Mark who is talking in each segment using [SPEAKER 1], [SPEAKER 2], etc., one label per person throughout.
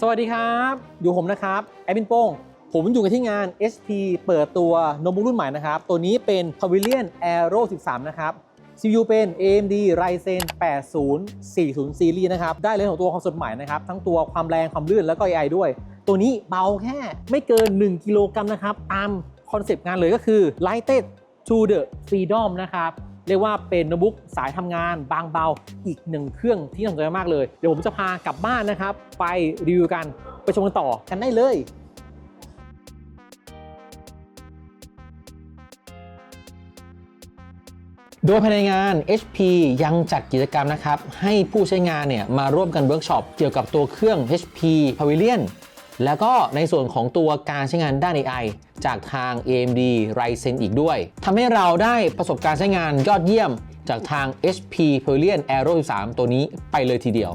[SPEAKER 1] สวัสดีครับ อยู่ผมนะครับแอดมินโป้ง ผมอยู่กันที่งาน HP เปิดตัวโน้ตบุ๊กรุ่นใหม่นะครับ ตัวนี้เป็น Pavilion Aero 13 นะครับ CPU เป็น AMD Ryzen 8040 Series นะครับ ได้เลยของตัวความสดใหม่นะครับ ทั้งตัวความแรงความลื่นแล้วก็ AI ด้วย ตัวนี้เบาแค่ไม่เกิน 1 กิโลกรัมนะครับ ตามคอนเซปต์งานเลยก็คือ Lighted to the Freedom นะครับ เรียกว่าเป็นโน้ตบุ๊กสายทำงานบางเบาอีกหนึ่งเครื่องที่น่าสนใจมากเลย เดี๋ยวผมจะพากลับบ้านนะครับ ไปรีวิวกันไปชมกันต่อกันได้เลยโดยภายในงาน HP ยังจัดกิจกรรมนะครับ ให้ผู้ใช้งานเนี่ยมาร่วมกันเวิร์กช็อปเกี่ยวกับตัวเครื่อง HP Pavilion แล้วก็ในส่วนของตัวการใช้งานด้าน AI จากทาง AMD Ryzen อีกด้วยทำให้เราได้ประสบการณ์ใช้งานยอดเยี่ยมจากทาง HP Pavilion Aero 13 ตัวนี้ไปเลยทีเดียว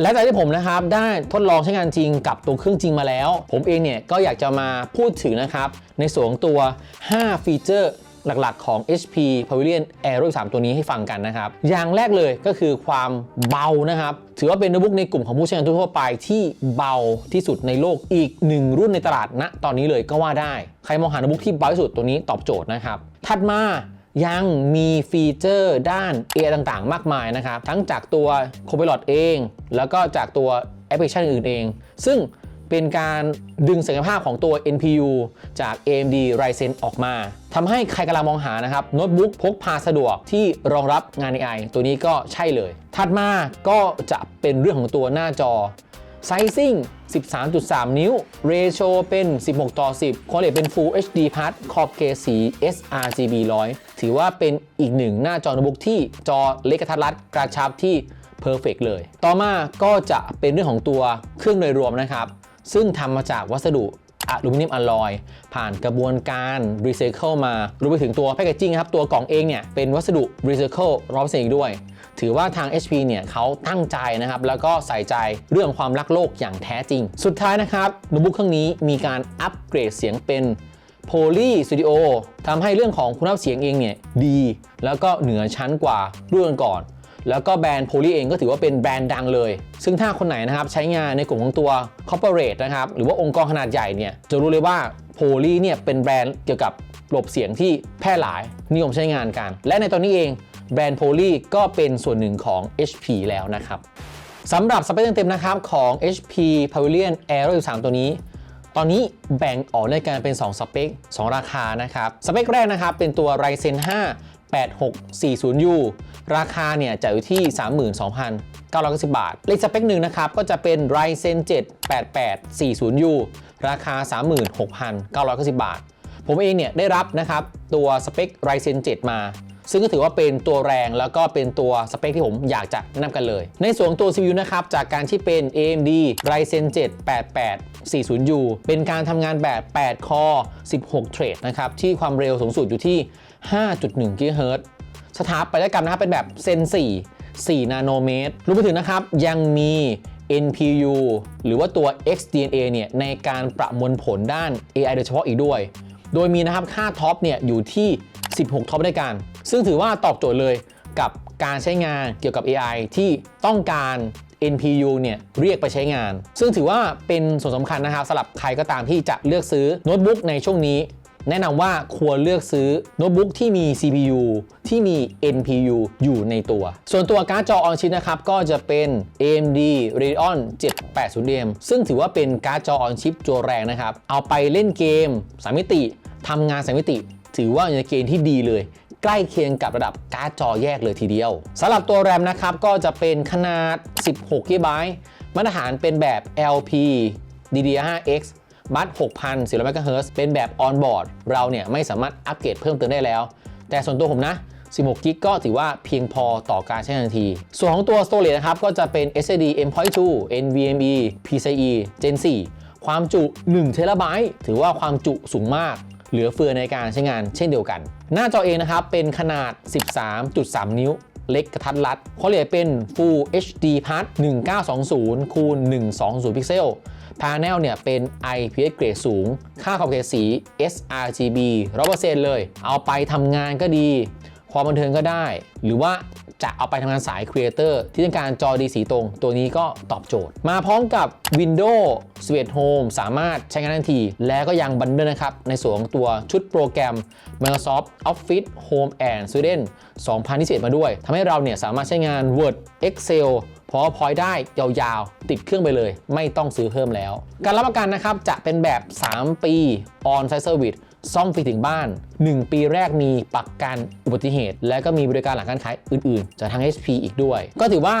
[SPEAKER 1] และจากที่ผมนะครับได้ทดลองใช้งานจริงกับตัวเครื่องจริงมาแล้ว ผมเองเนี่ยก็อยากจะมาพูดถึงนะครับ ในส่วนตัว 5 ฟีเจอร์ หลักๆของ HP Pavilion Aero 3ตัวนี้ให้ฟังกันนะครับ อย่างแรกเลยก็คือความเบานะครับ ถือว่าเป็นโน้ตบุ๊กในกลุ่มของผู้ใช้งานทั่วไปที่เบาที่สุดในโลกอีกหนึ่งรุ่นในตลาดณตอนนี้เลยก็ว่าได้ ใครมองหาโน้ตบุ๊กที่เบาที่สุดตัวนี้ตอบโจทย์นะครับ ถัดมายังมีฟีเจอร์ด้าน AI ต่างๆ มากมายนะครับ ทั้งจากตัว Copilot เอง แล้วก็จากตัวแอปพลิเคชันอื่นเอง ซึ่ง เป็นการดึงศักยภาพของตัว NPU จาก AMD Ryzen ออกมาทำให้ใครกำลังมองหานะครับโน้ตบุ๊กพกพาสะดวกที่รองรับงาน AI ตัวนี้ก็ใช่เลย ถัดมาก็จะเป็นเรื่องของตัวหน้าจอ Sizing 13.3 นิ้ว Ratio เป็น 16 ต่อ 10 Quality เป็น Full HD Plus ขอบเกสี sRGB 100 ถือว่าเป็นอีกหนึ่งหน้าจอโน้ตบุ๊กที่จอเล็กกระทัดรัดกระชับที่ Perfect เลย ต่อมาก็จะเป็นเรื่องของตัวเครื่องโดยรวมนะครับ ซึ่งทำมาจากวัสดุอะลูมิเนียมอลลอย ผ่านกระบวนการรีไซเคิลมารวมไปถึงตัวแพคเกจิ้งครับ ตัวกล่องเองเนี่ย เป็นวัสดุรีไซเคิลร้อยเปอร์เซ็นต์อีกด้วย ถือว่าทาง HP เนี่ยเขาตั้งใจนะครับ แล้วก็ใส่ใจเรื่องความรักโลกอย่างแท้จริง สุดท้ายนะครับโน้ตบุ๊กเครื่องนี้มีการอัปเกรดเสียงเป็น Poly Studio ทำให้เรื่องของคุณภาพเสียงเองเนี่ยดี แล้วก็เหนือชั้นกว่ารุ่นก่อน แล้วก็แบรนด์ Poly เองก็ถือว่าเป็นแบรนด์ดังเลย ซึ่งถ้าคนไหนนะครับใช้งานในกลุ่มของตัว Corporate นะครับหรือว่าองค์กรขนาดใหญ่เนี่ยจะรู้เลยว่า Poly เนี่ยเป็นแบรนด์เกี่ยวกับระบเสียงที่แพร่หลายนิยมใช้งานกัน และในตอนนี้เองแบรนด์ Poly ก็เป็นส่วนหนึ่งของ HP แล้วนะครับสำหรับสเปคเต็มๆนะครับของ HP Pavilion Aero 13 ตัวนี้ ตอนนี้แบ่งออกในการเป็น 2 สเปค 2 ราคานะครับ สเปคแรกนะครับเป็นตัว Ryzen 5 8640U ราคาเนี่ยจะอยู่ที่ 32,990 บาท เลขสเปคหนึ่งนะครับ ก็จะเป็น Ryzen 7 8840U ราคา 36,990 บาท ผมเองเนี่ยได้รับนะครับตัวสเปค Ryzen 7 มา ซึ่งก็ถือว่าเป็นตัวแรงแล้วก็เป็นตัวสเปคที่ผมอยากจะแนะนำกันเลย ในส่วนตัว CPU นะครับ จากการที่เป็น AMD Ryzen 7 8840U เป็นการทำงานแบบ 8 คอ 16 เทรดนะครับ ที่ความเร็วสูงสุดอยู่ที่ 5.1 GHz สถาปัตยกรรมนะครับเป็นแบบเซน 4 4 นาโนเมตรรวมไปถึงนะครับยังมี NPU หรือว่าตัว XDNA เนี่ยในการประมวลผลด้าน AI โดยเฉพาะอีกด้วย โดยมีนะครับค่าท็อปเนี่ยอยู่ที่ 16 ท็อปด้วยกัน ซึ่งถือว่าตอบโจทย์เลยกับการใช้งานเกี่ยวกับ AI ที่ต้องการ NPU เนี่ยเรียกไปใช้งาน ซึ่งถือว่าเป็นส่วนสำคัญนะครับสำหรับใครก็ตามที่จะเลือกซื้อโน้ตบุ๊กในช่วงนี้ แนะนำว่าควรเลือกซื้อโน้ตบุ๊กที่มี CPU ที่มี NPU อยู่ในตัว ส่วนตัวการ์ดจอออนชิปนะครับ ก็จะเป็น AMD Radeon 780M ซึ่งถือว่าเป็นการ์ดจอออนชิปตัวแรงนะครับ เอาไปเล่นเกม3มิติทำงาน3มิติ ถือว่าอยู่ในเกณฑ์ที่ดีเลยใกล้เคียงกับระดับการ์ดจอแยกเลยทีเดียวสำหรับตัวแรมนะครับ ก็จะเป็นขนาด 16 GB มาตรฐานเป็นแบบ LP DDR5X บัต6,400 MHz เป็นแบบออนบอร์ดเราเนี่ยไม่สามารถอัปเกรดเพิ่มเติมได้แล้ว แต่ส่วนตัวผมนะ 16 g b ก็ถือว่าเพียงพอต่อการใช้งานทันที ส่วนของตัว Storage นะครับ ก็จะเป็น SSD M.2 NVMe PCIe Gen 4 ความจุ1 t b ถือว่าความจุสูงมาก เหลือเฟือในการใช้งานเช่นเดียวกัน หน้าจอเองนะครับ เป็นขนาด 13.3 นิ้วเล็กกระทัดรัดเขาเรียกเป็น Full HD Plus 1920 คูณ 120 พิกเซล พา n e l เนี่ยเป็น IPS เกรดสูง ค่าขอบเขตสี sRGB 100%เลย เอาไปทำงานก็ดี ความบันเทิงก็ได้ หรือว่าจะเอาไปทำงานสายครีเอเตอร์ที่ต้องการจอดีสีตรง ตัวนี้ก็ตอบโจทย์ มาพร้อมกับ Windows 11 Home สามารถใช้งานทันที และก็ยังบันเดิลนะครับ ในส่วนของตัวชุดโปรแกรม Microsoft Office Home and Student 2021 มาด้วยทำให้เราเนี่ยสามารถใช้งาน Word Excel PowerPoint ได้ยาวๆ ติดเครื่องไปเลย ไม่ต้องซื้อเพิ่มแล้ว การรับประกันนะครับจะเป็นแบบ 3 ปี On Site Service ซ่อมฟรีถึงบ้าน 1 ปีแรกมีประกันอุบัติเหตุ และก็มีบริการหลังการขายอื่นๆ จากทาง HP อีกด้วย ก็ถือว่า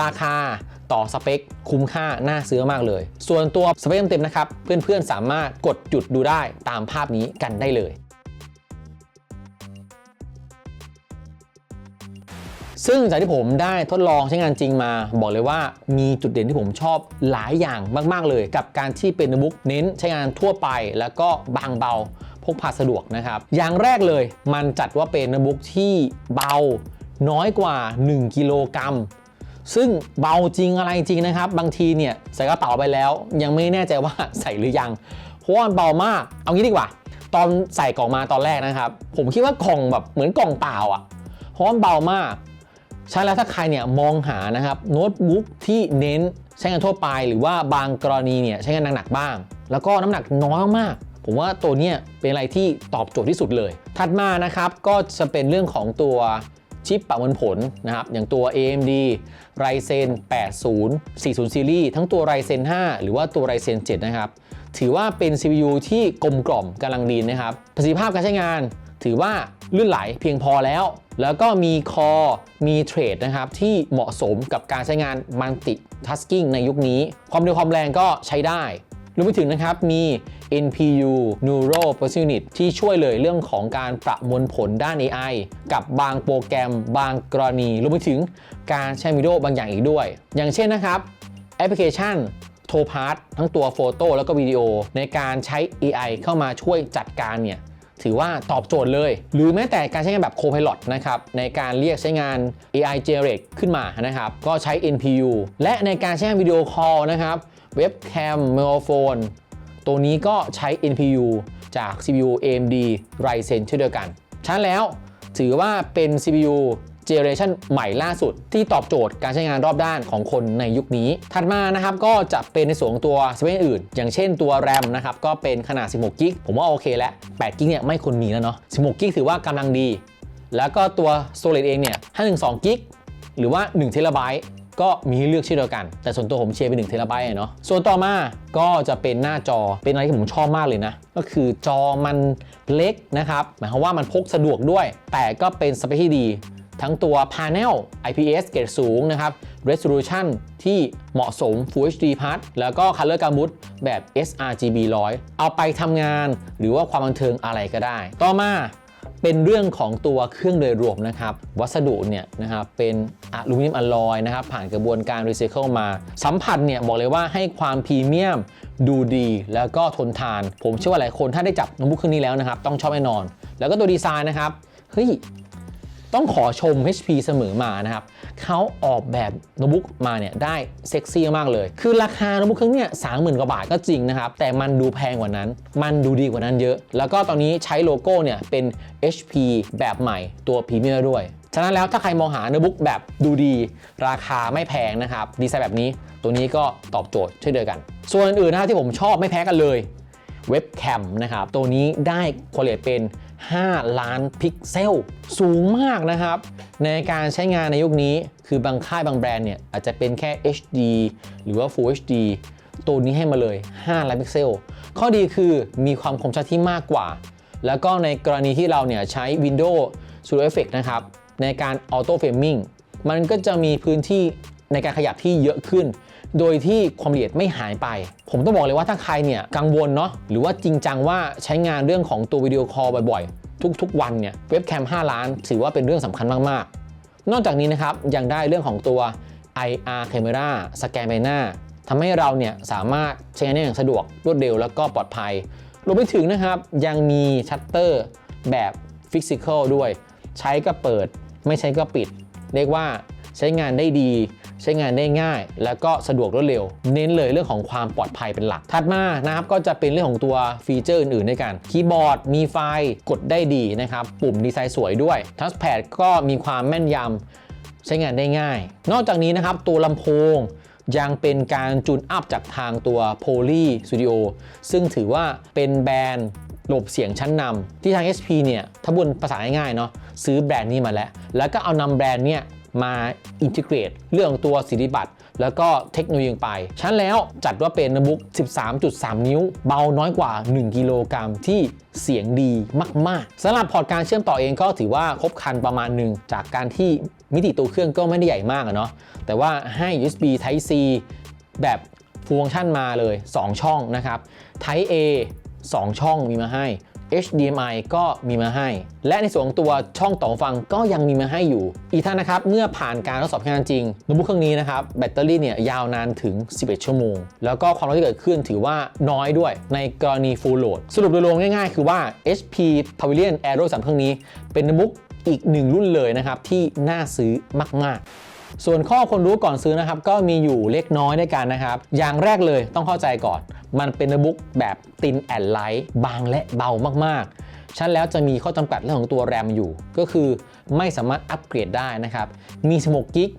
[SPEAKER 1] ราคาต่อสเปค คุ้มค่า น่าซื้อมากเลย ส่วนตัวสเปคเต็มๆนะครับ เพื่อนๆสามารถกดจุดดูได้ตามภาพนี้กันได้เลย ซึ่งจากที่ผมได้ทดลองใช้งานจริงมา บอกเลยว่ามีจุดเด่นที่ผมชอบหลายอย่างมาก ๆ เลย กับการที่เป็นโน้ตบุ๊กเน้นใช้งานทั่วไป แล้วก็บางเบาพกพาสะดวกนะครับ อย่างแรกเลยมันจัดว่าเป็นโน้ตบุ๊กที่เบาน้อยกว่า 1 กิโลกรัมซึ่งเบาจริงอะไรจริงนะครับ บางทีเนี่ยใส่กระเป๋าไปแล้ว ยังไม่แน่ใจว่าใส่หรือยัง เพราะว่ามันเบามาก เอางี้ดีกว่า ตอนใส่กล่องมาตอนแรกนะครับ ผมคิดว่ากล่องแบบเหมือนกล่องเปล่าอะ่ะเพราะว่ามันเบามาก ใช่แล้วถ้าใครเนี่ยมองหานะครับโน้ตบุ๊กที่เน้นใช้งานทั่วไป หรือว่าบางกรณีเนี่ยใช้งานหนักๆบ้าง แล้วก็น้ำหนักน้อยมากๆผมว่าตัวเนี้ยเป็นอะไรที่ตอบโจทย์ที่สุดเลย ถัดมานะครับก็จะเป็นเรื่องของตัวชิปประมวลผลนะครับอย่างตัว AMD Ryzen 80 40 Series ทั้งตัว Ryzen 5 หรือว่าตัว Ryzen 7 นะครับ ถือว่าเป็น CPU ที่กลมกล่อมกำลังดีนะครับ ประสิทธิภาพการใช้งาน ถือว่าลื่นไหลเพียงพอแล้ว แล้วก็มีคอมีเทรดนะครับที่เหมาะสมกับการใช้งานมัลติทัสกิ้งในยุคนี้ ความเร็วความแรงก็ใช้ได้รวมไปถึงนะครับ มี NPU Neural Processing Unit ที่ช่วยเลยเรื่องของการประมวลผลด้าน AI กับบางโปรแกรม บางกรณีรวมไปถึงการใช้วิดีโอบางอย่างอีกด้วย อย่างเช่นนะครับ แอปพลิเคชันโทพาร์ทั้งตัวโฟโต้แล้วก็วิดีโอในการใช้ AI เข้ามาช่วยจัดการเนี่ย ถือว่าตอบโจทย์เลย หรือแม้แต่การใช้งานแบบ Copilot นะครับในการเรียกใช้งาน AI Generate ขึ้นมานะครับก็ใช้ NPU และในการใช้งานวิดีโอคอลนะครับเว็บแคมไมโครโฟนตัวนี้ก็ใช้ NPU จาก CPU AMD Ryzen เช่นเดียวกันฉะนั้นแล้วถือว่าเป็น CPU เจเนอเรชันใหม่ล่าสุด ที่ตอบโจทย์การใช้งานรอบด้านของคนในยุคนี้ ถัดมานะครับก็จะเป็นในส่วนของตัวสเปคอื่น อย่างเช่นตัว RAM นะครับก็เป็นขนาด 16 กิกผมว่าโอเคแล้ว8กิกเนี่ยไม่ควรมีแล้วเนาะ 16 กิกถือว่ากำลังดี แล้วก็ตัว Storage เองเนี่ย512 กิกหรือว่า1เทราไบต์ก็มีให้เลือกเช่นเดียวกัน แต่ส่วนตัวผมเชียร์เป็น1เทราไบต์เนาะ ส่วนต่อมาก็จะเป็นหน้าจอ เป็นอะไรที่ผมชอบมากเลยนะ ก็คือจอมันเล็กนะครับ หมายความว่ามันพกสะดวกด้วย แต่ก็เป็นสเปคที่ดี ทั้งตัว Panel IPS เกรดสูงนะครับ Resolution ที่เหมาะสม Full HD Plus แล้วก็ Color Gamut แบบ sRGB 100 เอาไปทำงานหรือว่าความบันเทิงอะไรก็ได้ ต่อมาเป็นเรื่องของตัวเครื่องโดยรวมนะครับ วัสดุเนี่ยนะครับเป็นอลูมิเนียมอลลอยนะครับผ่านกระบวนการรีไซเคิลมา สัมผัสเนี่ยบอกเลยว่าให้ความพรีเมียม ดูดี แล้วก็ทนทาน ผมเชื่อว่าหลายคนถ้าได้จับโน้ตบุ๊กเครื่องนี้แล้วนะครับ ต้องชอบแน่นอน แล้วก็ตัวดีไซน์นะครับเฮ้ย ต้องขอชม HP เสมอมานะครับเขาออกแบบโน้ตบุ๊กมาเนี่ยได้เซ็กซี่มากเลย คือราคาโน้ตบุ๊กเครื่องเนี่ยสามหมื่นกว่าบาทก็จริงนะครับ แต่มันดูแพงกว่านั้น มันดูดีกว่านั้นเยอะ แล้วก็ตอนนี้ใช้โลโก้เนี่ยเป็น HP แบบใหม่ตัวพรีเมียร์ด้วย ฉะนั้นแล้วถ้าใครมองหาโน้ตบุ๊กแบบดูดี ราคาไม่แพงนะครับดีไซน์แบบนี้ตัวนี้ก็ตอบโจทย์เช่นเดียวกัน ส่วนอื่นนะครับที่ผมชอบไม่แพ้กันเลยเว็บแคมนะครับตัวนี้ได้คุณภาพเป็น 5 ล้านพิกเซล สูงมากนะครับ ในการใช้งานในยุคนี้คือบางค่ายบางแบรนด์เนี่ย อาจจะเป็นแค่ HD หรือว่า Full HD ตัวนี้ให้มาเลย 5 ล้านพิกเซล ข้อดีคือมีความคมชัดที่มากกว่า แล้วก็ในกรณีที่เราเนี่ยใช้ Windows Studio Effect นะครับ ในการ Auto Framing มันก็จะมีพื้นที่ในการขยับที่เยอะขึ้น โดยที่ความละเอียดไม่หายไป ผมต้องบอกเลยว่าถ้าใครเนี่ยกังวลเนาะหรือว่าจริงจังว่าใช้งานเรื่องของตัววิดีโอคอลบ่อยๆ ทุกๆ วันเนี่ยเว็บแคม5 ล้านถือว่าเป็นเรื่องสำคัญมากๆ นอกจากนี้นะครับยังได้เรื่องของตัว IR Camera สแกนใบหน้าทำให้เราเนี่ยสามารถใช้งานได้อย่างสะดวกรวดเร็วแล้วก็ปลอดภัยรวมไปถึงนะครับยังมีชัตเตอร์แบบฟิสิกอลด้วย ใช้ก็เปิดไม่ใช้ก็ปิด เรียกว่าใช้งานได้ดี ใช้งานได้ง่าย แล้วก็สะดวกรวดเร็ว เน้นเลยเรื่องของความปลอดภัยเป็นหลัก ถัดมานะครับก็จะเป็นเรื่องของตัวฟีเจอร์อื่นๆด้วยกันคีย์บอร์ดมีไฟล์กดได้ดีนะครับปุ่มดีไซน์สวยด้วยทัชแพดก็มีความแม่นยำใช้งานได้ง่าย นอกจากนี้นะครับตัวลำโพงยังเป็นการจูนอัพจากทางตัว Poly Studio ซึ่งถือว่าเป็นแบรนด์ระบบเสียงชั้นนำที่ทาง SP เนี่ยถ้าบุญภาษาง่ายๆเนาะซื้อแบรนด์นี้มาแล้ว แล้วก็เอานำแบรนด์เนี่ย มาอินทิเกรตเรื่องตัวสิทธิบัตรแล้วก็เทคโนโลยีไป ชั้นแล้วจัดว่าเป็นโน้ตบุ๊ก 13.3 นิ้ว เบาน้อยกว่า 1 กิโลกรัมที่เสียงดีมาก ๆสำหรับพอร์ตการเชื่อมต่อเองก็ถือว่าครบคันประมาณหนึ่งจากการที่มิติตัวเครื่องก็ไม่ได้ใหญ่มากเนาะแต่ว่าให้ USB Type C แบบฟังก์ชันมาเลย 2 ช่องนะครับ Type A 2 ช่องมีมาให้ HDMI ก็มีมาให้ และในส่วนของตัวช่องต่อฟังก็ยังมีมาให้อยู่ อีกท่านนะครับ เมื่อผ่านการทดสอบงานจริงโน้ตบุ๊กเครื่องนี้นะครับ แบตเตอรี่เนี่ยยาวนานถึง 11 ชั่วโมง แล้วก็ความร้อนที่เกิดขึ้นถือว่าน้อยด้วยในกรณี Full Load สรุปโดยรวมง่ายๆ คือว่า HP Pavilion Aero 3เครื่องนี้ เป็นโน้ตบุ๊กอีกหนึ่งรุ่นเลยนะครับที่น่าซื้อมากๆ ส่วนข้อคนรู้ก่อนซื้อนะครับก็มีอยู่เล็กน้อยด้วยกันนะครับ อย่างแรกเลยต้องเข้าใจก่อน มันเป็นโน้ตบุ๊กแบบตินแอนไลท์บางและเบามากๆชั้นแล้วจะมีข้อจำกัดเรื่องของตัวแรมอยู่ ก็คือไม่สามารถอัปเกรดได้นะครับ มี16กิก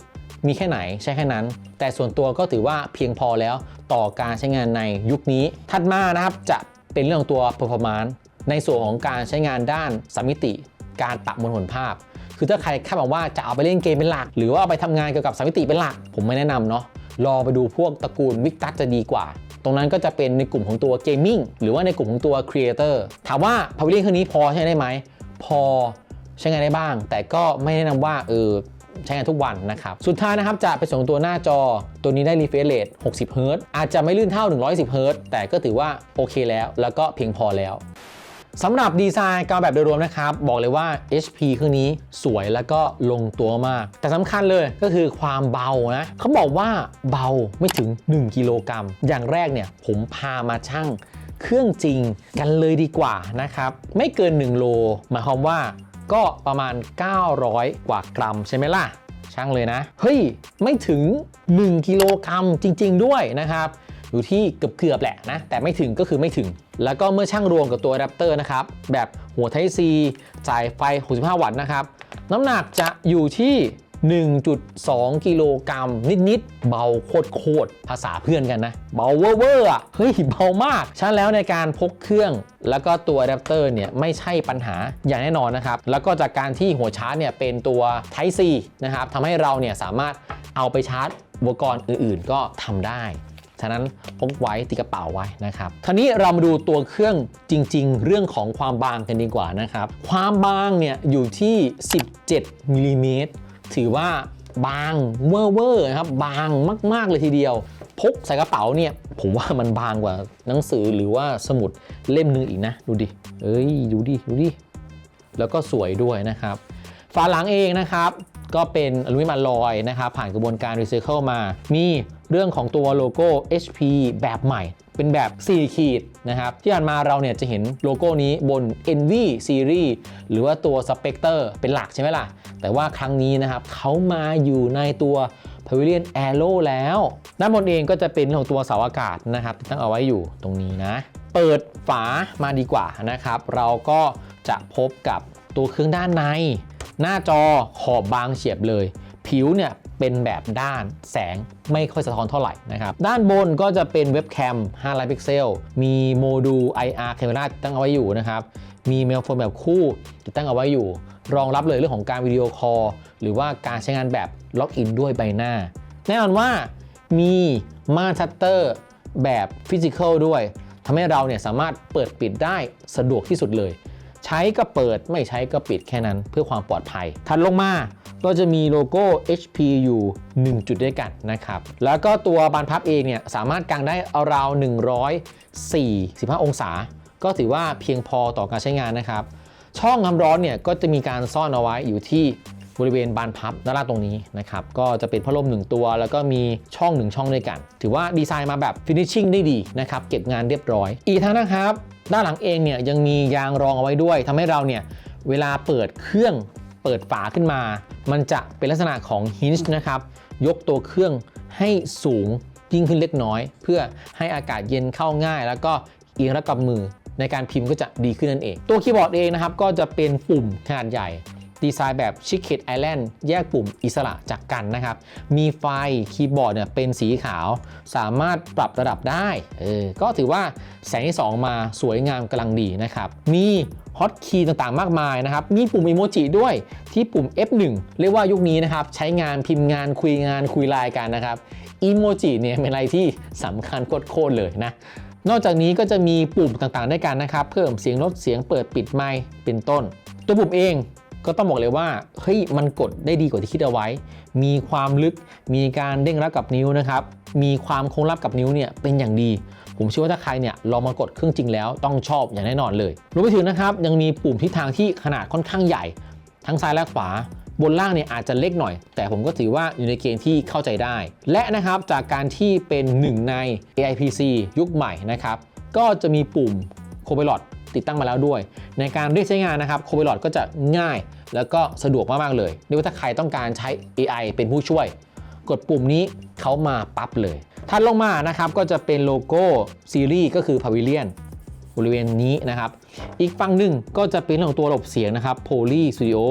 [SPEAKER 1] มีแค่ไหนใช้แค่นั้น แต่ส่วนตัวก็ถือว่าเพียงพอแล้วต่อการใช้งานในยุคนี้ ถัดมานะครับจะเป็นเรื่องของตัว performance ในส่วนของการใช้งานด้านสมมิติ การปรับมวลผลภาพ คือถ้าใครคาดหวังว่าจะเอาไปเล่นเกมเป็นหลัก หรือว่าเอาไปทำงานเกี่ยวกับสามมิติเป็นหลัก ผมไม่แนะนำเนาะรอไปดูพวกตระกูลวิกตัสจะดีกว่า ตรงนั้นก็จะเป็นในกลุ่มของตัวเกมมิ่งหรือว่าในกลุ่มของตัวครีเอเตอร์ถามว่าพาวิเลียนเครื่องนี้พอใช้ได้ไหมพอใช้งานได้บ้าง แต่ก็ไม่แนะนำว่าเออใช้งานทุกวันนะครับ สุดท้ายนะครับจะเป็นส่งตัวหน้าจอตัวนี้ได้ refresh rate 60เฮิร์ตอาจจะไม่ลื่นเท่า 110เฮิร์ตแต่ก็ถือว่าโอเคแล้ว แล้วก็เพียงพอแล้ว สำหรับดีไซน์การแบบโดยรวมนะครับ บอกเลยว่า HP เครื่องนี้สวยแล้วก็ลงตัวมาก แต่สำคัญเลยก็คือความเบานะเขาบอกว่าเบาไม่ถึง 1 กิโลกรัม อย่างแรกเนี่ยผมพามาชั่งเครื่องจริงกันเลยดีกว่านะครับ ไม่เกิน 1 โล หมายความว่าก็ประมาณ 900 กว่ากรัมใช่ไหมล่ะ ช่างเลยนะ เฮ้ย ไม่ถึง 1 กิโลกรัมจริง ๆ ด้วยนะครับ อยู่ที่เกือบๆแหละนะ แต่ไม่ถึงก็คือไม่ถึง แล้วก็เมื่อช่างรวมกับตัวอะแดปเตอร์นะครับ แบบหัว Type C จ่ายไฟ 65 วัตต์นะครับ น้ำหนักจะอยู่ที่ 1.2 กิโลกรัมนิด ๆ เบาโคตรๆภาษาเพื่อนกันนะ เบาเวอร์อะเฮ้ย เบามากฉะนั้นแล้วในการพกเครื่องแล้วก็ตัวอะแดปเตอร์เนี่ยไม่ใช่ปัญหาอย่างแน่นอนนะครับ แล้วก็จากการที่หัวชาร์จเนี่ยเป็นตัว Type C นะครับทำให้เราเนี่ยสามารถเอาไปชาร์จอุปกรณ์อื่น ๆ ก็ทำได้ ฉะนั้นพกไว้ติดกระเป๋าไว้นะครับคราวนี้เรามาดูตัวเครื่องจริง ๆ เรื่องของความบางกันดีกว่านะครับความบางเนี่ยอยู่ที่ 17มิลลิเมตรถือว่าบางเวอร์เวอร์นะครับบางมากๆเลยทีเดียว พกใส่กระเป๋าเนี่ยผมว่ามันบางกว่าหนังสือหรือว่าสมุดเล่มหนึงอีกนะ ดูดิเอ้ยดูดิดูดิแล้วก็สวยด้วยนะครับฝาหลังเองนะครับ ก็เป็นอลูมิเนียมลอยนะครับผ่านกระบวนการรีไซเคิลมา มีเรื่องของตัวโลโก้ HP แบบใหม่ เป็นแบบ 4 ขีดนะครับ ที่ผ่านมาเราเนี่ยจะเห็นโลโก้นี้บน NV Series หรือว่าตัว Spectre เป็นหลักใช่ไหมล่ะ แต่ว่าครั้งนี้นะครับเขามาอยู่ในตัว Pavilion Aero แล้ว ด้านบนเองก็จะเป็นของตัวเสาอากาศนะครับที่ตั้งเอาไว้อยู่ตรงนี้นะ เปิดฝามาดีกว่านะครับ เราก็จะพบกับตัวเครื่องด้านใน หน้าจอขอบบางเฉียบเลย ผิวเนี่ยเป็นแบบด้านแสงไม่ค่อยสะท้อนเท่าไหร่นะครับ ด้านบนก็จะเป็นเว็บแคม5ล้านพิกเซล มีโมดูล IR Camera ตั้งเอาไว้อยู่นะครับ มีเมลโฟนแบบคู่ติดตั้งเอาไว้อยู่ รองรับเลยเรื่องของการวิดีโอคอลหรือว่าการใช้งานแบบล็อกอินด้วยใบหน้า แน่นอนว่ามีมาชัตเตอร์แบบฟิสิกอลด้วยทำให้เราเนี่ยสามารถเปิดปิดได้สะดวกที่สุดเลย ใช้ก็เปิดไม่ใช้ก็ปิดแค่นั้นเพื่อความปลอดภัย ถัดลงมาก็จะมีโลโก้ HP อยู่ 1 จุดด้วยกันนะครับ แล้วก็ตัวบานพับเองเนี่ยสามารถกางได้ราว145 องศา ก็ถือว่าเพียงพอต่อการใช้งานนะครับ ช่องความร้อนเนี่ยก็จะมีการซ่อนเอาไว้อยู่ที่ บริเวณบานพับด้านล่างตรงนี้นะครับก็จะเป็นพัดลมหนึ่งตัว แล้วก็มีช่องหนึ่งช่องด้วยกัน ถือว่าดีไซน์มาแบบฟินิชชิ่งได้ดีนะครับเก็บงานเรียบร้อย อีกทั้งนะครับ ด้านหลังเองเนี่ยยังมียางรองเอาไว้ด้วยทำให้เราเนี่ยเวลาเปิดเครื่องเปิดฝาขึ้นมา มันจะเป็นลักษณะของฮินช์นะครับยกตัวเครื่องให้สูงยิ่งขึ้นเล็กน้อย เพื่อให้อากาศเย็นเข้าง่าย แล้วก็เอียงรับกับมือในการพิมพ์ก็จะดีขึ้นนั่นเอง ตัวคีย์บอร์ดเองนะครับ ก็จะเป็นปุ่มขนาดใหญ่ ดีไซน์แบบ Chicken Island แยกปุ่มอิสระจากกันนะครับ มีไฟคีย์บอร์ดเนี่ยเป็นสีขาว สามารถปรับระดับได้เออก็ถือว่าแสงที่ 2 มาสวยงามกำลังดีนะครับ มีฮอตคีย์ต่างๆ มากมายนะครับ มีปุ่มอีโมจิด้วยที่ปุ่ม F1 เรียกว่ายุคนี้นะครับ ใช้งานพิมพ์งานคุยงานคุยไลน์กันนะครับอีโมจิเนี่ยเป็นอะไรที่สำคัญโคตรเลยนะนอกจากนี้ก็จะมีปุ่มต่างๆ ด้วยกันนะครับ เพิ่มเสียงลดเสียงเปิดปิดไมค์เป็นต้น ตัวปุ่มเอง ก็ต้องบอกเลยว่าเฮ้ยมันกดได้ดีกว่าที่คิดเอาไว้ มีความลึกมีการเด้งรับกับนิ้วนะครับมีความคงรับกับนิ้วเนี่ยเป็นอย่างดี ผมเชื่อว่าถ้าใครเนี่ยลองมากดเครื่องจริงแล้วต้องชอบอย่างแน่นอนเลยรวมไปถึงนะครับยังมีปุ่มทิศทางที่ขนาดค่อนข้างใหญ่ ทั้งซ้ายและขวาบนล่างเนี่ยอาจจะเล็กหน่อย แต่ผมก็ถือว่าอยู่ในเกณฑ์ที่เข้าใจได้ และนะครับจากการที่เป็นหนึ่งใน AIPC ยุคใหม่นะครับก็จะมีปุ่ม Copilot ติดตั้งมาแล้วด้วย ในการเรียกใช้งานนะครับ Copilot ก็จะง่าย แล้วก็สะดวกมากๆเลยเรียกว่าถ้าใครต้องการใช้ AI เป็นผู้ช่วย กดปุ่มนี้เขามาปั๊บเลยถัดลงมานะครับก็จะเป็นโลโก้ซีรีส์ก็คือ Pavilion บริเวณนี้นะครับ อีกฝั่งหนึ่งก็จะเป็นเรื่องของตัวระบบเสียงนะครับ Poly Studio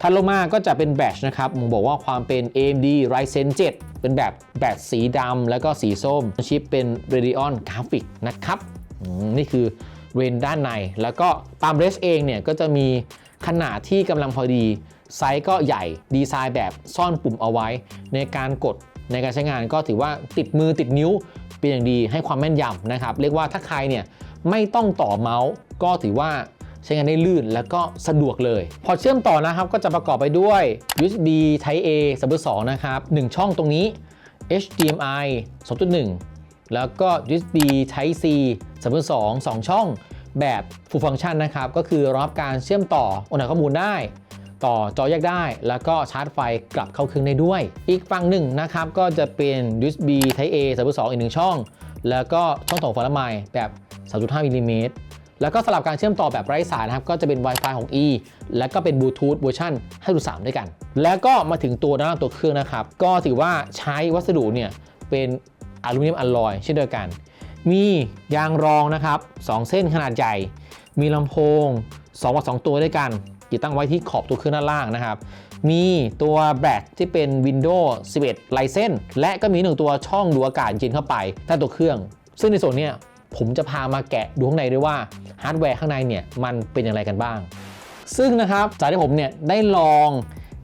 [SPEAKER 1] ถัดลงมาก็จะเป็นแบตนะครับผมบอกว่าความเป็น AMD Ryzen 7 เป็นแบบแบตสีดำแล้วก็สีส้ม ชิปเป็น Radeon Graphic นะครับ นี่คือ เรนด้านใน แล้วก็ตามเรสเองเนี่ยก็จะมีขนาดที่กำลังพอดี ไซส์ก็ใหญ่ดีไซน์แบบซ่อนปุ่มเอาไว้ ในการกดในการใช้งานก็ถือว่าติดมือติดนิ้วเป็นอย่างดีให้ความแม่นยำนะครับ เรียกว่าถ้าใครเนี่ยไม่ต้องต่อเมาส์ก็ถือว่าใช้งานได้ลื่นแล้วก็สะดวกเลย พอเชื่อมต่อนะครับก็จะประกอบไปด้วย USB Type A 3.2 นะครับ 1 ช่องตรงนี้ HDMI 2.1 แล้วก็ USB Type C 3.2 2 ช่อง แบบ Full Function นะครับ ก็คือรองรับการเชื่อมต่ออนถ่ายข้อมูลได้ ต่อจอแยกได้ แล้วก็ชาร์จไฟกลับเข้าเครื่องได้ด้วย อีกฝั่งหนึ่งนะครับ ก็จะเป็น USB Type A 3.2 อีกหนึ่งช่อง แล้วก็ช่องต่อฝาละไมแบบ 3.5มิลลิเมตรแล้วก็สลับการเชื่อมต่อแบบไร้สายนะครับ ก็จะเป็น Wi-Fi ของ E แล้วก็เป็นบลูทูธเวอร์ชัน5.3 ด้วยกัน แล้วก็มาถึงตัวด้านล่างตัวเครื่องนะครับ ก็ถือว่าใช้วัสดุเนี่ยเป็นอลูมิเนียมอลลอยเช่นเดียวกัน มียางรองนะครับ 2 เส้นขนาดใหญ่ มีลำโพง2วัตต์2ตัวด้วยกัน ติดตั้งไว้ที่ขอบตัวเครื่องด้านล่างนะครับ มีตัวแบตที่เป็น Windows 11 l i c e n s และก็มีหนึ่งตัวช่องดูอากาศเย็นเข้าไปใต้ตัวเครื่อง ซึ่งในส่วนนี้ผมจะพามาแกะดูข้างในด้วยว่าฮาร์ดแวร์ข้างในเนี่ยมันเป็นอย่างไรกันบ้าง ซึ่งนะครับจากที่ผมเนี่ยได้ลอง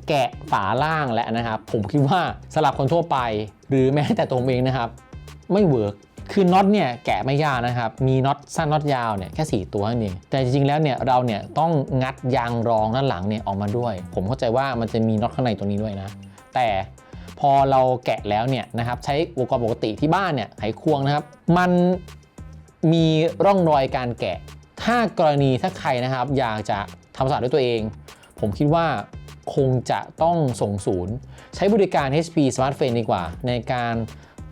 [SPEAKER 1] แกะฝาล่างแล้วนะครับ ผมคิดว่าสำหรับคนทั่วไป หรือแม้แต่ตัวผมเองนะครับ ไม่เวิร์ก คือน็อตเนี่ยแกะไม่ยากนะครับ มีน็อตสั้นน็อตยาวเนี่ยแค่ 4 ตัวนั่นเองแต่จริงๆแล้วเนี่ยเราเนี่ยต้องงัดยางรองด้านหลังเนี่ยออกมาด้วย ผมเข้าใจว่ามันจะมีน็อตข้างในตรงนี้ด้วยนะ แต่พอเราแกะแล้วเนี่ยนะครับใช้อุปกรณ์ปกติที่บ้านเนี่ยไขควงนะครับ มันมีร่องรอยการแกะ ถ้ากรณีถ้าใครนะครับอยากจะทำสะอาดด้วยตัวเอง ผมคิดว่าคงจะต้องส่งศูนย์ ใช้บริการ HP Smart Frame ดีกว่า ในการ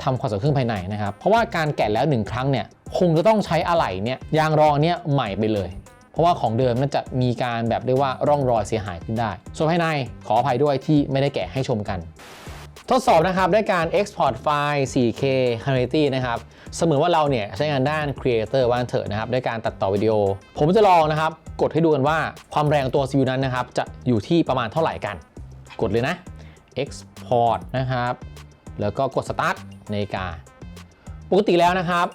[SPEAKER 1] ทำความสะอาดเครื่องภายในนะครับ เพราะว่าการแกะแล้วหนึ่งครั้งเนี่ยคงจะต้องใช้อะไหล่เนี่ยยางรองเนี่ยใหม่ไปเลย เพราะว่าของเดิมน่าจะมีการแบบเรียกว่าร่องรอยเสียหายขึ้นได้ ส่วนภายในขออภัยด้วยที่ไม่ได้แกะให้ชมกัน ทดสอบนะครับด้วยการ export ไฟล์ 4K Quality นะครับเสมือนว่าเราเนี่ยใช้งานด้าน Creator ว่างเถอะนะครับด้วยการตัดต่อวิดีโอ ผมจะลองนะครับกดให้ดูกันว่าความแรงตัว CPU นั้นนะครับจะอยู่ที่ประมาณเท่าไหร่กัน กดเลยนะ export นะครับ แล้วก็กด start นาฬิกา ปกติแล้วนะครับ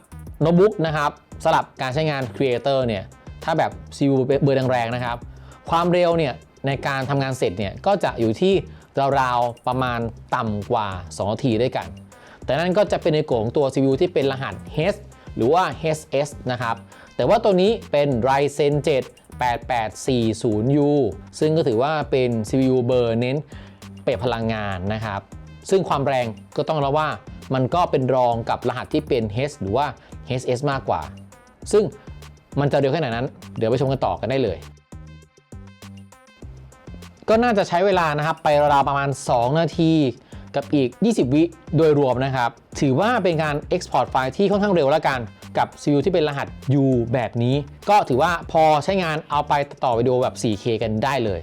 [SPEAKER 1] โน้ตบุ๊กนะครับสำหรับการใช้งาน Creator เนี่ยถ้าแบบ CPU เบอร์แรงๆนะครับ ความเร็วเนี่ยในการทำงานเสร็จเนี่ยก็จะอยู่ที่ราวๆประมาณต่ำกว่า 2 นาทีด้วยกัน แต่นั่นก็จะเป็นในกลุ่มของตัว CPU ที่เป็นรหัส H หรือว่า HS นะครับ แต่ว่าตัวนี้เป็น Ryzen 7 8840U ซึ่งก็ถือว่าเป็น CPU เบอร์เน้นประหยัดพลังงานนะครับ ซึ่งความแรงก็ต้องระว่ามันก็เป็นรองกับรหัสที่เป็น H หรือว่า HS มากกว่า ซึ่งมันจะเร็วแค่ไหนนั้น เดี๋ยวไปชมกันต่อกันได้เลย ก็น่าจะใช้เวลานะครับไปราวประมาณ 2 นาทีกับอีก 20 วิโดยรวมนะครับ ถือว่าเป็นการ Export ไฟล์ที่ค่อนข้างเร็วแล้วกัน กับ CPU ที่เป็นรหัส U แบบนี้ ก็ถือว่าพอใช้งานเอาไปต่อวิดีโอแบบ 4K กันได้เลย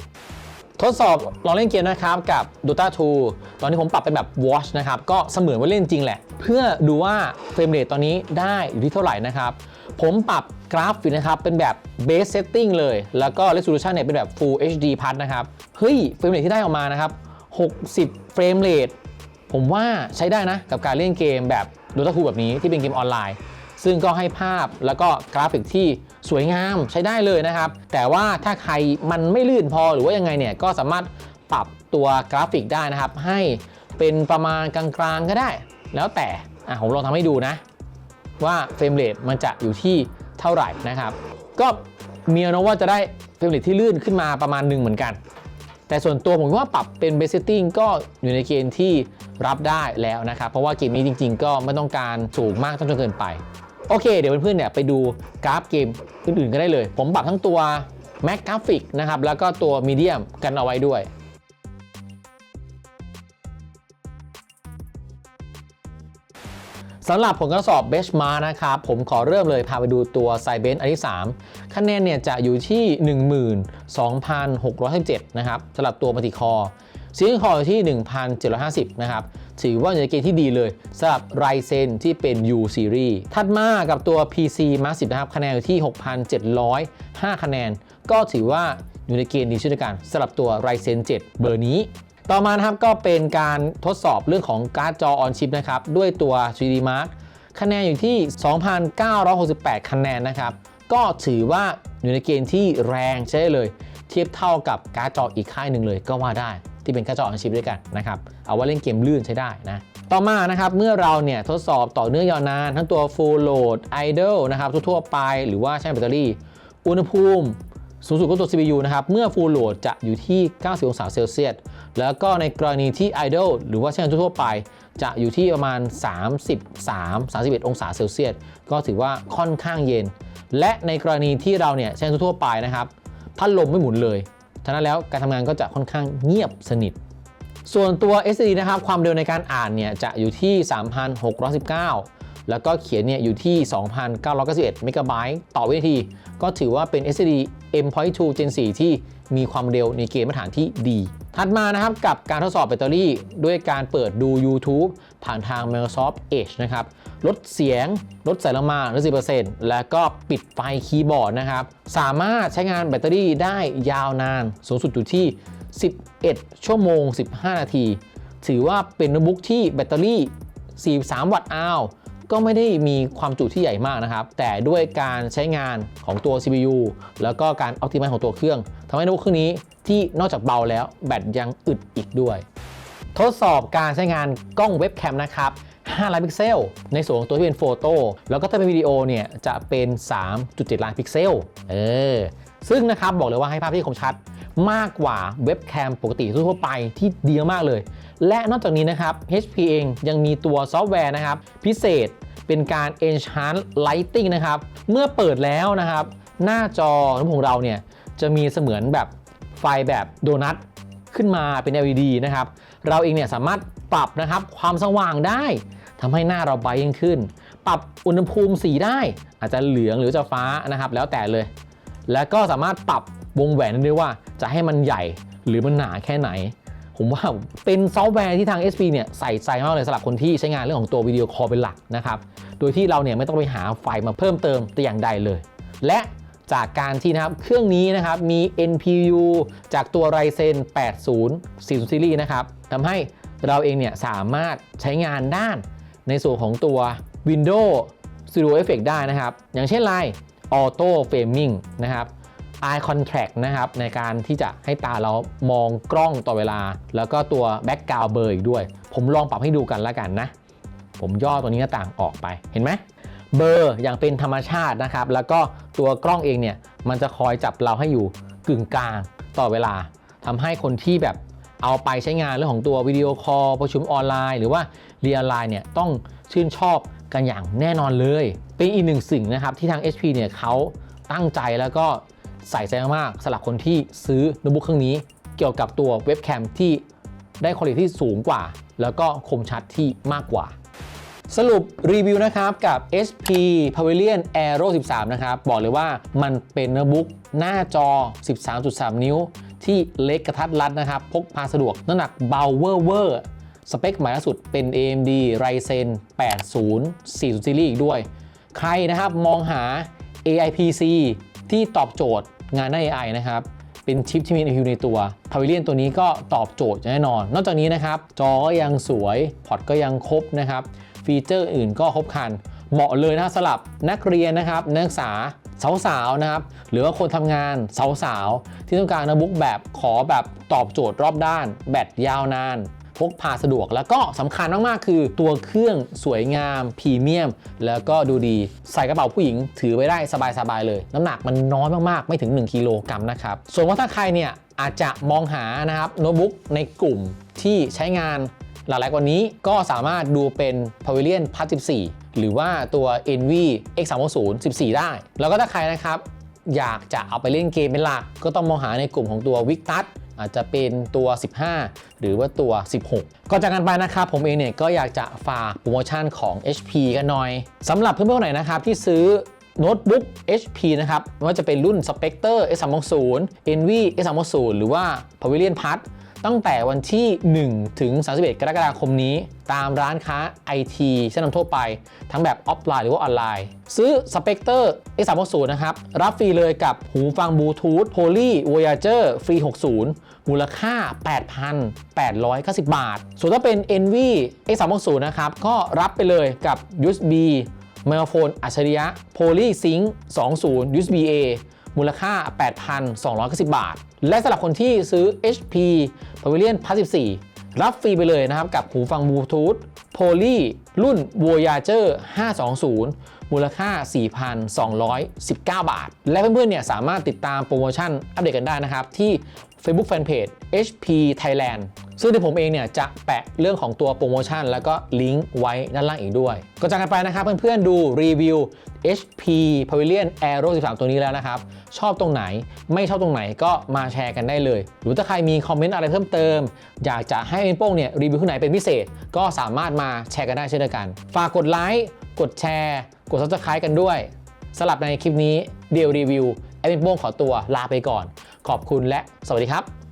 [SPEAKER 1] ทดสอบลองเล่นเกมนะครับกับ Dota 2 ตอนนี้ผมปรับเป็นแบบ Watch นะครับ ก็เสมือนว่าเล่นจริงแหละ เพื่อดูว่าเฟรมเรทตอนนี้ได้อยู่ที่เท่าไหร่นะครับ ผมปรับกราฟิกนะครับ เป็นแบบ base setting เลย แล้วก็ resolution เนี่ยเป็นแบบ Full HD Plus นะครับ เฮ้ย เฟรมเรทที่ได้ออกมานะครับ 60 เฟรมเรทผมว่าใช้ได้นะกับการเล่นเกมแบบ Dota 2 แบบนี้ที่เป็นเกมออนไลน์ ซึ่งก็ให้ภาพแล้วก็กราฟิกที่สวยงามใช้ได้เลยนะครับ แต่ว่าถ้าใครมันไม่ลื่นพอหรือว่ายังไงเนี่ยก็สามารถปรับตัวกราฟิกได้นะครับ ให้เป็นประมาณกลางๆก็ได้ แล้วแต่อะผมลองทำให้ดูนะ ว่าเฟรมเรทมันจะอยู่ที่เท่าไหร่นะครับ ก็มีแนวโน้มว่าจะได้เฟรมเรทที่ลื่นขึ้นมาประมาณหนึ่งเหมือนกัน แต่ส่วนตัวผมว่าปรับเป็น base setting ก็อยู่ในเกณฑ์ที่รับได้แล้วนะครับ เพราะว่าเกมนี้จริง ๆ ก็ไม่ต้องการสูงมากจนเกินไป โอเค เดี๋ยวเพื่อนๆเนี่ยไปดูกราฟเกมอื่นๆก็ได้เลย ผมปรับทั้งตัว Mac Graphic นะครับ แล้วก็ตัว Medium กันเอาไว้ด้วยสำหรับผลการสอบ Benchmark นะครับผมขอเริ่มเลยพาไปดูตัว s i b e n อันที่ 3 คะแนนเนี่ยจะอยู่ที่ 12,617 นะครับสำหรับตัวมัลติคอร์ซีนคอร์อยู่ที่ 1,750 นะครับ ถือว่าอยู่ในเกณฑ์ที่ดีเลยสำหรับ Ryzen ที่เป็น U Series ถัดมากับตัว PC Massive นะครับคะแนนอยู่ที่ 6,705 คะแนน ก็ถือว่าอยู่ในเกณฑ์ดีเช่นกันสำหรับตัว Ryzen 7 เบอร์นี้ ต่อมานะครับก็เป็นการทดสอบเรื่องของการ์ดจอออนชิปนะครับ ด้วยตัว 3D Mark คะแนนอยู่ที่ 2,968 คะแนนนะครับ ก็ถือว่าอยู่ในเกณฑ์ที่แรงใช้ได้เลย เทียบเท่ากับการ์ดจออีกค่ายหนึ่งเลยก็ว่าได้ที่เป็นการ์ดจอออนชิปด้วยกันนะครับเอาไว่าเล่นเกมลื่นใช้ได้นะต่อมานะครับเมื่อเราเนี่ยทดสอบต่อเนื่องยาวนาน ทั้งตัว Full Load Idle นะครับทั่วๆไปหรือว่าใช้แบตเตอรี่ อุณหภูมิสูงสุดของตัว CPU นะครับเมื่อ Full Load จะอยู่ที่ 90 องศาเซลเซียส แล้วก็ในกรณีที่ Idle หรือว่าใช้งานทั่วไป จะอยู่ที่ประมาณ 33 31 องศาเซลเซียส ก็ถือว่าค่อนข้างเย็น และในกรณีที่เราเนี่ยใช้งานทั่วไปนะครับ พัดลมไม่หมุนเลยฉะนั้นแล้วการทำงานก็จะค่อนข้างเงียบสนิท ส่วนตัว SSD นะครับความเร็วในการอ่านเนี่ยจะอยู่ที่ 3,619 แล้วก็เขียนเนี่ยอยู่ที่ 2,991 เมกะไบต์ต่อวินาที ก็ถือว่าเป็น SSD M.2 Gen 4 ที่มีความเร็วในเกณฑ์มาตรฐานที่ดี ถัดมานะครับกับการทดสอบแบตเตอรี่ ด้วยการเปิดดู YouTube ผ่านทาง Microsoft Edge นะครับลดเสียง ลดแสงลงมาลด10%แล้วก็ปิดไฟคีย์บอร์ดนะครับสามารถใช้งานแบตเตอรี่ได้ยาวนานสูงสุดอยู่ที่ 11 ชั่วโมง 15 นาที ถือว่าเป็นโน้ตบุ๊กที่แบตเตอรี่ 43 วัตต์อาว ก็ไม่ได้มีความจุที่ใหญ่มากนะครับ แต่ด้วยการใช้งานของตัว CPU แล้วก็การ Optimize ของตัวเครื่องทำให้โน้ตบุ๊กเครื่องนี้ที่นอกจากเบาแล้วแบตยังอึดอีกด้วย ทดสอบการใช้งานกล้องเว็บแคมนะครับ5ล้านพิกเซล ในส่วนของตัวที่เป็นโฟโต้แล้วก็ถ้าเป็นวิดีโอเนี่ยจะเป็น 3.7 ล้านพิกเซล เออ ซึ่งนะครับบอกเลยว่าให้ภาพที่คมชัดมากกว่าเว็บแคมปกติทั่วไปที่ดีมากเลย และนอกจากนี้นะครับ HP เองยังมีตัวซอฟต์แวร์นะครับ พิเศษเป็นการ enhance lighting นะครับ เมื่อเปิดแล้วนะครับ หน้าจอของเราเนี่ยจะมีเสมือนแบบไฟแบบโดนัทขึ้นมาเป็น LED นะครับ เราเองเนี่ยสามารถปรับนะครับความสว่างได้ทำให้หน้าเราไบยิ่งขึ้น ปรับอุณหภูมิสีได้ อาจจะเหลืองหรือจะฟ้านะครับ แล้วแต่เลย แล้วก็สามารถปรับวงแหวนได้ด้วยว่าจะให้มันใหญ่หรือมันหนาแค่ไหน ผมว่าเป็นซอฟต์แวร์ที่ทาง SP เนี่ยใส่ใจมากเลยสำหรับคนที่ใช้งานเรื่องของตัววิดีโอคอลเป็นหลักนะครับ โดยที่เราเนี่ยไม่ต้องไปหาไฟล์มาเพิ่มเติมแต่อย่างใดเลย และจากการที่นะครับเครื่องนี้นะครับมี NPU จากตัว Ryzen 80 40 Series นะครับทำให้เราเองเนี่ยสามารถใช้งานด้านในส่วนของตัว Windows Studio Effect ได้นะครับ อย่างเช่นไร Auto Framing นะครับ Eye contact นะครับในการที่จะให้ตาเรามองกล้องต่อเวลา แล้วก็ตัว Background Blur อีกด้วย ผมลองปรับให้ดูกันแล้วกันนะ ผมย่อตัวนี้หน้าต่างออกไปเห็นไหมเบอร์อย่างเป็นธรรมชาตินะครับ แล้วก็ตัวกล้องเองเนี่ยมันจะคอยจับเราให้อยู่กึ่งกลางต่อเวลาทำให้คนที่แบบเอาไปใช้งานเรื่องของตัววิดีโอคอลประชุมออนไลน์ หรือว่าเรียนออนไลน์เนี่ยต้องชื่นชอบกันอย่างแน่นอนเลย เป็นอีกหนึ่งสิ่งนะครับที่ทาง HP เนี่ยเขาตั้งใจแล้วก็ ใส่ใจมากๆสำหรับคนที่ซื้อโน้ตบุ๊กเครื่องนี้ เกี่ยวกับตัวเว็บแคมที่ได้คุณภาพที่สูงกว่า แล้วก็คมชัดที่มากกว่า สรุปรีวิวนะครับกับ HP Pavilion Aero 13 นะครับ บอกเลยว่ามันเป็นโน้ตบุ๊กหน้าจอ 13.3 นิ้ว ที่เล็กกระทัดรัดนะครับ พกพาสะดวกน้ำหนักเบาเวอร์เวอร์สเปคใหม่ล่าสุดเป็น AMD Ryzen 80 40ซีรีส์อีกด้วย ใครนะครับมองหา AI PC ที่ตอบโจทย์ งานด้าน AI นะครับ เป็นชิปที่มี NPU ในตัว Pavilion ตัวนี้ก็ตอบโจทย์แน่นอน นอกจากนี้นะครับ จอก็ยังสวย พอร์ตก็ยังครบนะครับ ฟีเจอร์อื่นก็ครบคัน เหมาะเลยนะสำหรับนักเรียนนะครับ นักศึกษาสาวๆนะครับ หรือว่าคนทำงานสาวๆที่ต้องการโน้ตบุ๊กแบบขอแบบตอบโจทย์รอบด้าน แบตยาวนาน พกพาสะดวก แล้วก็สำคัญมาก ๆ คือตัวเครื่องสวยงามพรีเมียม แล้วก็ดูดีใส่กระเป๋าผู้หญิงถือไปได้สบาย ๆ เลย น้ำหนักมันน้อยมาก ๆ ไม่ถึง 1กิโลกรัมนะครับส่วนว่าถ้าใครเนี่ยอาจจะมองหานะครับโน้ตบุ๊กในกลุ่มที่ใช้งานหลายๆกว่านี้ก็สามารถดูเป็น Pavilion p a s 14 หรือว่าตัว Envy X360 14 ได้ แล้วก็ถ้าใครนะครับ อยากจะเอาไปเล่นเกมเป็นหลัก ก็ต้องมองหาในกลุ่มของตัว Victus อาจจะเป็นตัว 15 หรือว่าตัว 16 ก็จากกันไปนะครับผมเองเนี่ยก็อยากจะฝากโปรโมชั่นของ HP กันหน่อยสำหรับเพื่อนๆคนไหนนะครับที่ซื้อโน้ตบุ๊ก HP นะครับไม่ว่าจะเป็นรุ่น Spectre S360 Envy S360 หรือว่า Pavilion Plus ตั้งแต่วันที่ 1 ถึง 31 กรกฎาคมนี้ ตามร้านค้า IT ชั้นนำทั่วไป ทั้งแบบออฟไลน์หรือว่าออนไลน์ ซื้อ Spectre X360 นะครับ รับฟรีเลยกับหูฟังบลูทูธ Poly Voyager ฟรี 60 มูลค่า 8,890 บาท ส่วนถ้าเป็น Envy X360 นะครับ ก็รับไปเลยกับ USB ไมโครโฟนอัจฉริยะ Poly Sync 20 USB A มูลค่า 8,290 บาท และสำหรับคนที่ซื้อ HP Pavilion Plus 14 รับฟรีไปเลยนะครับ กับหูฟังบลูทูธ Poly รุ่น Voyager 520 มูลค่า 4,219 บาท และเพื่อนๆเนี่ยสามารถติดตามโปรโมชั่นอัปเดตกันได้นะครับที่ Facebook Fanpage HP Thailand ซึ่งที่ผมเองเนี่ยจะแปะเรื่องของตัวโปรโมชั่น แล้วก็ลิงก์ไว้ด้านล่างอีกด้วย ก็จากกันไปนะครับเพื่อนๆดูรีวิว HP Pavilion Aero 13 ตัวนี้แล้วนะครับ ชอบตรงไหนไม่ชอบตรงไหนก็มาแชร์กันได้เลย หรือถ้าใครมีคอมเมนต์อะไรเพิ่มเติม อยากจะให้เป็นโป้งเนี่ยรีวิวที่ไหนเป็นพิเศษ ก็สามารถมาแชร์กันได้เช่นเดียวกัน ฝากกดไลค์ กดแชร์ กด subscribe กันด้วยสำหรับในคลิปนี้เดียวรีวิวแอดมินโป้งขอตัวลาไปก่อน ขอบคุณและสวัสดีครับ